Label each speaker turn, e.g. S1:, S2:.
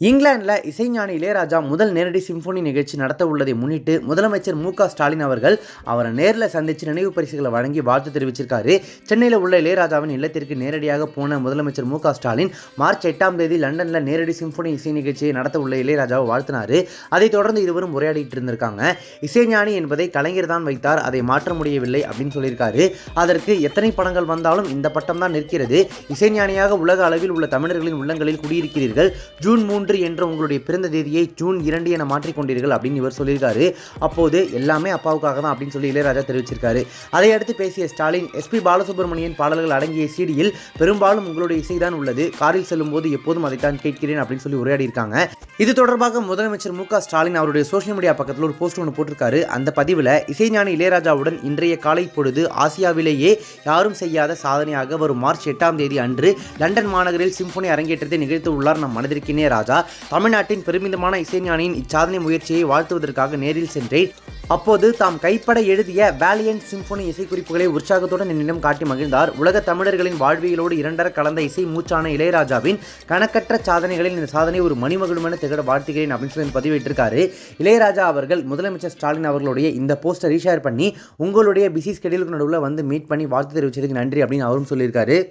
S1: இங்கிலாந்தில் இசைஞானி இளையராஜா முதல் நேரடி சிம்போனி நிகழ்ச்சி நடத்த உள்ளதை முன்னிட்டு முதலமைச்சர் மு ஸ்டாலின் அவர்கள் அவரை நேரில் சந்தித்து நினைவு பரிசுகளை வழங்கி வாழ்த்து தெரிவிச்சிருக்காரு. சென்னையில் உள்ள இளையராஜாவின் இல்லத்திற்கு நேரடியாக போன முதலமைச்சர் மு ஸ்டாலின் மார்ச் எட்டாம் தேதி லண்டனில் நேரடி சிம்போனி இசை நிகழ்ச்சியை நடத்த உள்ள இளையராஜாவை வாழ்த்தினார். அதைத் தொடர்ந்து இருவரும் உரையாடிட்டு இருந்திருக்காங்க. இசைஞானி என்பதை கலைஞர் தான் வைத்தார் அதை மாற்ற முடியவில்லை அப்படின்னு சொல்லியிருக்காரு. அதற்கு எத்தனை படங்கள் வந்தாலும் இந்த பட்டம் தான் நிற்கிறது. இசைஞானியாக உலக அளவில் உள்ள தமிழர்களின் உள்ளங்களில் குடியிருக்கிறீர்கள். ஜூன் மூன்று என்ற உங்களுடைய பிறந்த தேதியை ஜூன் இரண்டு என மாற்றிக்கொண்டீர்கள் அப்படின்னு இவர் சொல்லியிருக்காரு. அப்போது எல்லாமே அப்பாவுக்காக தான் அப்படின்னு சொல்லி இளையராஜா தெரிவிச்சிருக்காரு. அதை அடுத்து பேசிய ஸ்டாலின் எஸ்பி பாலசுப்ரமணியன் பாடல்கள் அடங்கிய சீடியில் பெரும்பாலும் உங்களுடைய இசைதான் உள்ளது. காரில் செல்லும்போது எப்போதும் அதைத்தான் கேட்கிறேன் அப்படின்னு சொல்லி உரையாடி இருக்காங்க. இது தொடர்பாக முதலமைச்சர் மு ஸ்டாலின் அவருடைய சோஷியல் மீடியா பக்கத்தில் ஒரு போஸ்ட் ஒன்று போட்டிருக்காரு. அந்த பதிவில் இசைஞானி இளையராஜாவுடன் இன்றைய காலை பொழுது ஆசியாவிலேயே யாரும் செய்யாத சாதனையாக வரும் மார்ச் எட்டாம் தேதி அன்று லண்டன் மாநகரில் சிம்பொனி அரங்கேற்றத்தை நிகழ்த்து உள்ளார் நம் மனதிற்கினே ராஜா. தமிழ்நாட்டின் பெருமிதமான இசைஞானியின் இச்சாதனை முயற்சியை வாழ்த்துவதற்காக நேரில் சென்றேன். அப்போது தாம் கைப்பட எழுதிய வேலியன்ட் சிம்போனி இசைக்குறிப்புகளை உற்சாகத்துடன் என்னிடம் காட்டி மகிழ்ந்தார். உலக தமிழர்களின் வாழ்வியலோடு இரண்டர கலந்த இசை மூச்சான இளையராஜாவின் கணக்கற்ற சாதனைகளில் இந்த சாதனை ஒரு மணிமகுடமென திகழ வாழ்த்துகிறேன் அப்படின்னு சொல்லி பதிவிட்டிருக்காரு. இளையராஜா அவர்கள் முதலமைச்சர் ஸ்டாலின் அவர்களுடைய இந்த போஸ்டர் ரீஷேர் பண்ணி உங்களுடைய பிஸி ஸ்கெடியூலுக்கு நடுவில் வந்து மீட் பண்ணி வாழ்த்து தெரிவிச்சதுக்கு நன்றி அப்படின்னு அவரும் சொல்லியிருக்காரு.